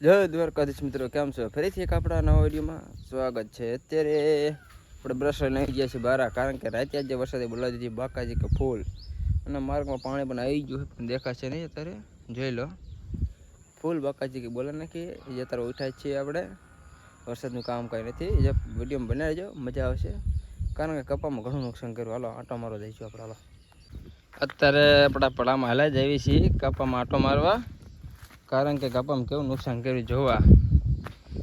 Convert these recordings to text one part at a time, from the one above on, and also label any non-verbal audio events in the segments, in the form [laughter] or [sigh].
જય દ્વારકાધીશ મિત્રો, કેમ છો? ફરીથી એક આપણા નવા વિડીયોમાં સ્વાગત છે. અત્યારે આપણે બ્રશ આવી ગયા છીએ બારા કારણ કે રાતે આજે વરસાદે બોલાવી દીધી બાકાજી કે ફૂલ. અને માર્ગમાં પાણી પણ આવી ગયું પણ દેખાશે નહીં અત્યારે. જોઈ લો. ફૂલ બાકાજી કે બોલા નાખી. એ જે અત્યારે ઉઠાય છીએ આપણે. વરસાદનું કામ કાંઈ નથી. જે વિડીયોમાં બનાવી જો મજા આવશે. કારણ કે કપામાં ઘણું નુકસાન કર્યું. હાલો, આંટો મારવા જઈશું આપણે, હાલો. અત્યારે આપણા પડામાં હાલા જઈએ છીએ. કપામાં આંટો મારવા. કારણ કે કપામાં કેવું નુકસાન કર્યું જોવા?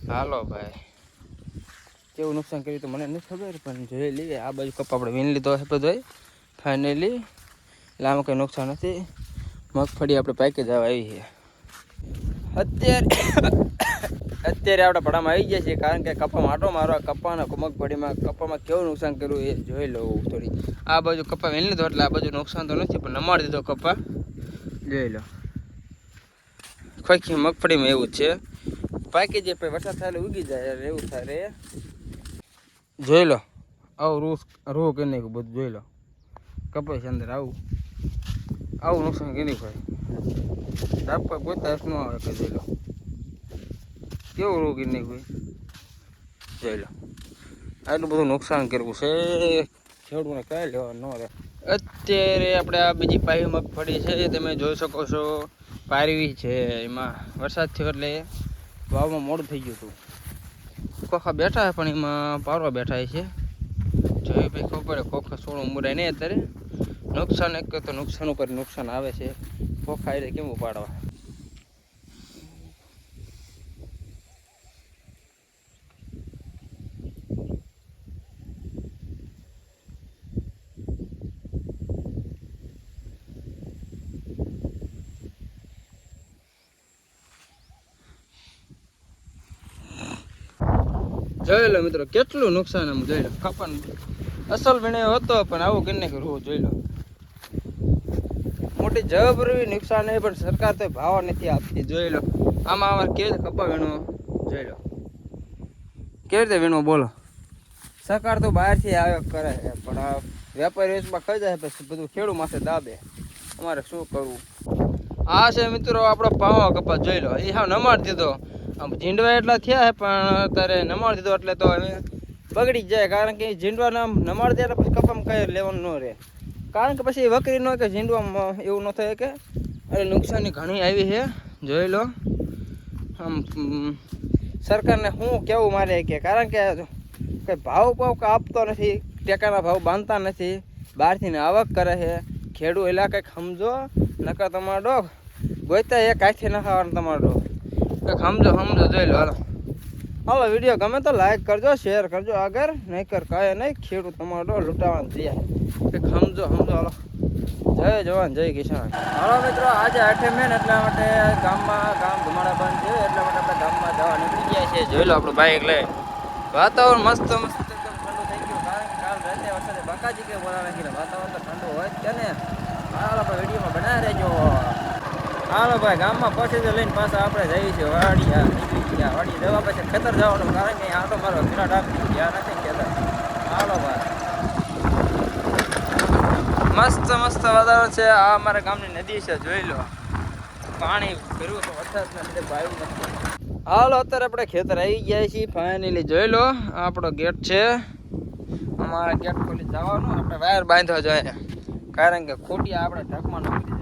હાલો ભાઈ. કેવું નુકસાન કર્યું તો મને નથી ખબર, પણ જોઈ લઈએ. આ બાજુ કપા આપણે વીણ લીધો છે બધો ફાઇનલી એટલે કંઈ નુકસાન નથી. મગફળી આપણે પાકી જવા આવી છે. અત્યારે અત્યારે આપણે પડામાં આવી ગયા છીએ, કારણ કે કપામાં આટો મારવા કપાના મગફળીમાં, કપામાં કેવું નુકસાન કર્યું એ જોઈ લઉં થોડી. આ બાજુ કપા વીણ લીધો, એટલે આ બાજુ નુકસાન તો નથી, પણ નમાડી દીધો કપા. જોઈ લો. ખોખી મગફળીમાં એવું છે. પાકી જે પછી વરસાદ થાય ઉગી જાય એવું થાય રે. જોઈ લો, આવું રૂહ રૂહ કે નહીં બધું જોઈ લો. કપાય છે અંદર આવું. આવું નુકસાન કે નહીં ભાઈ. ડાપકા ગોતા ન આવે કે જોઈ લો. કેવું રૂહ નહીં ભાઈ? જોઈ લો. આટલું બધું નુકસાન કરવું છે. ખેડૂતને કાંઈ લેવા ન રહે. અત્યારે આપણે આ બીજી પાવી મગફળી છે, તમે જોઈ શકો છો. પારવી છે એમાં. વરસાદ થયો એટલે વાવમાં મોડું થઈ ગયું હતું. ખોખા બેઠા પણ એમાં પારવા બેઠા છે. જોઈ ભાઈ ખબર ખોખા સોળું મુરાય નહીં અત્યારે. નુકસાન એક તો નુકસાન ઉપર નુકસાન આવે છે. ખોખા એટલે કેમ ઉપાડવા? જોઈ લો મિત્રો, કેટલું નુકસાન આમ જોઈ લો. કપન અસલ વીણે હતો, પણ આવું કરી કરવું જોઈ લો. મોટી જબરી નુકસાન એ પણ સરકાર તો ભાવ નથી આપતી, જોઈ લો. આમાં અમારે કેવી રીતે કપા વીણો જોઈ લો. કેવી રીતે વીણો બોલો. સરકાર તો બહારથી આવે કરે પણ આ વેપારી વેચમાં ખાઈ જાય, પછી બધું ખેડૂત માથે દાબે. અમારે શું કરવું? આ છે મિત્રો, આપણો પાવા કપા જોઈ લો. એ હા નમાડ દીધો. આમ ઝીંડવા એટલા થયા છે, પણ અત્યારે નમાડ દીધો એટલે તો હવે બગડી જાય. કારણ કે ઝીંડવાના નમાડ દે એટલે પછી કપામાં કઈ લેવાનું ન રહે. કારણ કે પછી વકરી ન કે ઝીંડવામાં એવું ન થાય કે એટલે નુકસાની ઘણી આવી છે. જોઈ લો. આમ સરકારને શું કેવું મારે કે કારણ કે કંઈ ભાવ ભાવ આપતો નથી, ટેકાના ભાવ બાંધતા નથી બહારથી આવક કરે છે. ખેડૂત એટલે કંઈક સમજો, નકર તમારો ડોગ ગોઈતા એ કાંઈથી ના ખાવાનું તમારો ડોગ. સમજો સમજો જોઈ લો હાલો. હાલો વીડિયો ગમે તો લાઈક કરજો શેર કરજો આગળ. નહીં કર કાંઈ નહીં ખેડૂત તમારો લૂંટાવાનું તૈયાર. કંઈક સમજો સમજો હાલો. જય જવાન જય કિસાન. હાલો મિત્રો આજે આઠે મેન એટલા માટે ગામમાં ગામ ધુમાડા બંધ છે એટલા માટે આપણે ગામમાં જવા નીકળી ગયા છે જોઈ લો આપણું બાઇક લઈ. વાતાવરણ મસ્ત મસ્ત એકદમ ઠંડુ થઈ ગયું કારણ કે કાલ રાતે વરસાદે બાકાજી કે બોલાવે વાતાવરણ તો ઠંડુ હોય જ છે ને. હાલો આપણે વિડીયોમાં બનાવી રહેજો. હાલો ભાઈ, ગામમાં પહોંચી લઈને પાછા આપણે જઈએ છીએ વાડિયા, નીકળી ગયા. વાડી જવા પછી ખેતર જવાનું, કારણ કે આટો મારો વિરાટ આપી નથી ખેતર. હાલો ભાઈ. મસ્ત મસ્ત વાતાવરણ છે. આ અમારા ગામની નદી છે, જોઈ લો. પાણી ભર્યું તો વરસાદના લીધે ભાઈ નથી અત્યારે આપણે ખેતર આવી ગયા છીએ ફાઇનલી જોઈ લો. આપણો ગેટ છે. અમારા ગેટ ખોલી જવાનું, આપણે વાયર બાંધવા જોઈએ. કારણ કે ખોટી આપણે ઢકમાં નોકરી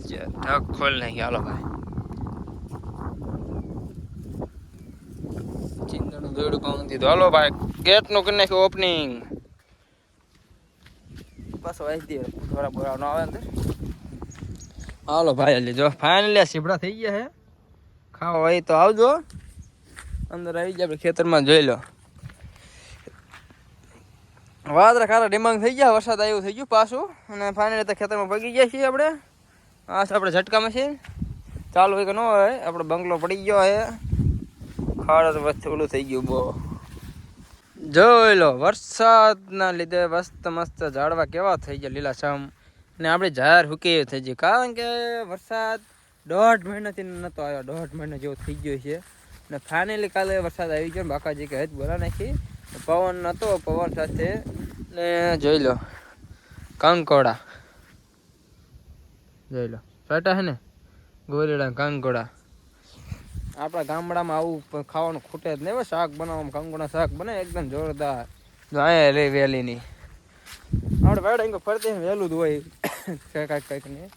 ઢક ખોલ નાખી હાલો ભાઈ ચિંતાનું દોડું કામ દીધું હાલો ભાઈ ગેટનું કરી નાખ્યું ઓપનિંગ બસ વાંચી દે થોડા બોરા ન આવે અંદર હાલો ભાઈ એટલે જો ફાઇનલી સીપડા થઈ ગયા હે ખાવા હોય તો આવજો અંદર આવી જાય આપણે ખેતરમાં જોઈ લો વાદળા ખારા ડિમાંગ થઈ ગયા વરસાદ આવ્યું થઈ ગયું પાછું અને ફાઇનલી તો ખેતરમાં પગી ગયા છીએ આપણે છે આપણે ઝટકામાં છીએ ચાલુ હોય કે ન હોય, આપણો બંગલો પડી ગયો હે ખાડ વચ્ચે ઓલું થઈ ગયું બહુ. જોઈ લો, વરસાદના લીધે મસ્ત મસ્ત ઝાડવા કેવા થઈ ગયા લીલાછમ ને આપણે જાહેર હુકી થઈ ગઈ. કારણ કે વરસાદ દોઢ મહિનાથી નહોતો આવ્યો. દોઢ મહિના જેવો થઈ ગયો છે. ને ફાઇનલી કાલે વરસાદ આવી ગયો બાકાજી કે હજ બોલા નાખી. પવન નહોતો પવન સાથે. ને જોઈ લો, કંકોડા. જોઈ લો. ફાટા હે ને? ગોરેડા કાંગોડા આપણા ગામડામાં આવું ખાવાનું ખૂટે જ નહીં. શાક બનાવવામાં કાંગોડા શાક બને એકદમ જોરદાર. જાય રે વેલીની. આપણે વાડા અહીં ફરતી વહેલું જ હોય. [coughs] કાંઈક કાંઈક ને.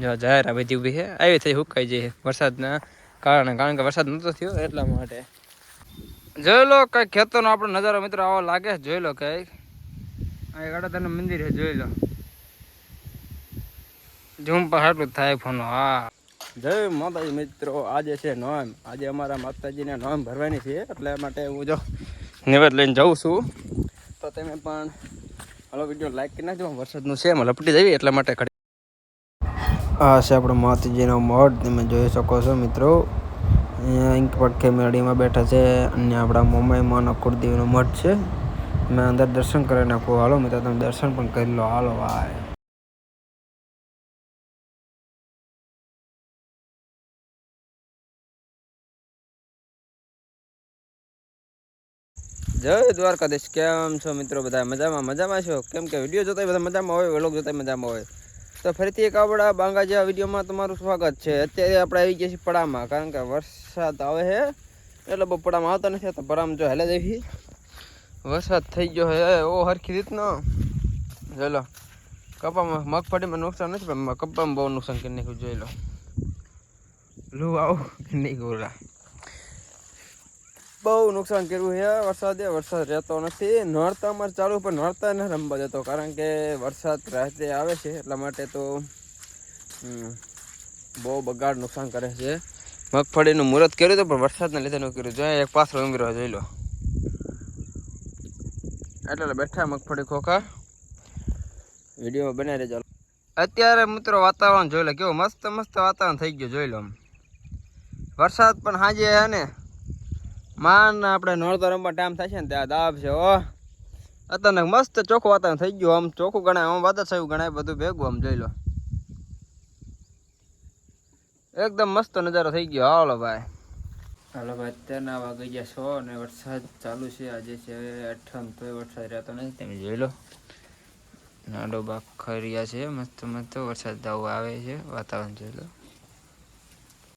જો જાહેર આ બધી ઊભી છે આવી થઈ હુકાઈ જાય વરસાદના કારણે. કારણ કે વરસાદ નહોતો થયો એટલા માટે. જોઈ લો કઈ ખેતરનો આપણો નજારો મિત્રો આવો લાગે. જોઈ લો કઈ આ ગડાધરનું મંદિર છે. જોઈ લો. ઝૂમ પર થાય ફોન હા. જય માતાજી મિત્રો, આજે છે નોમ. આજે અમારા માતાજીને નોમ ભરવાની છે, એટલે માટે હું જો નિવેદ લઈને જાઉં છું. તો તમે પણ હલો કરી નાખજો, વરસાદનું છે, એમાં લપટી એટલા માટે આ છે આપણો માતાજીનો મઠ તમે જોઈ શકો છો મિત્રો. અહીંયા મેળીમાં બેઠા છે, અને આપણા મુંબઈમાંનો કુળદેવીનો મઠ છે. મેં અંદર દર્શન કરી નાખું, હાલો મિત્રો, તમે દર્શન પણ કરી લો, હાલો ભાઈ જય દ્વારકાધીશ. કેમ છો મિત્રો બધા? મજામાં? મજામાં છો? કેમ કે વીડિયો જોતા બધા મજામાં હોય, વ્લોગ જોતા મજામાં હોય. તો ફરીથી એક આપણા બાંગા જેવા વિડીયોમાં તમારું સ્વાગત છે. અત્યારે આપણે આવી ગયા છીએ પડામાં, કારણ કે વરસાદ આવે છે એટલે બહુ પડામાં આવતા નથી તો પડામાં જો હેલે જઈ વરસાદ થઈ ગયો હે, ઓ હરખી રીતનો. જોઈ લો, કપામાં મગફળીમાં નુકસાન નથી, પણ કપામાં બહુ નુકસાન કરી નાખ્યું, જોઈ લો. લુ આવું નહીં ગોરા બહુ નુકસાન કર્યું છે. વરસાદે વરસાદ રહેતો નથી. નડતા અમારે ચાલુ, પણ નડતા ન રમવા જતો કારણ કે વરસાદ રાતે આવે છે, એટલા માટે તો બહુ બગાડ નુકસાન કરે છે. મગફળીનું મુહૂર્ત કર્યું હતું, પણ વરસાદના લીધે ન કર્યું. જોઈએ એક પાછળ ઉમેરો જોઈ લો. એટલે બેઠા મગફળી ખોખા. વિડીયોમાં બનાવી રહેજો અત્યારે મિત્રો વાતાવરણ જોઈ લો, કેવું મસ્ત મસ્ત વાતાવરણ થઈ ગયું, જોઈ લો વરસાદ પણ હાજે હે ને. માન આપણે નોરતો રમવા ટાઈમ થાય છે ને ત્યાં દાબ છે ઓ અત્યારે મસ્ત ચોખ્ખું વાતાવરણ થઈ ગયું, આમ ચોખ્ખું ગણાય, આમ વાદળછાયું ગણાય, બધું ભેગું આમ જોઈ લો. એકદમ મસ્ત નજારો થઈ ગયો. હાલો ભાઈ. હાલો ભાઈ અત્યારના વાગી ગયા છો અને વરસાદ ચાલુ છે, આજે છે અઠમ તોય વરસાદ રહેતો નથી, તમે જોઈ લો. નાડો બાગ ખર્યા છે, મસ્ત મસ્ત વરસાદ આવું આવે છે, વાતાવરણ જોઈ લો.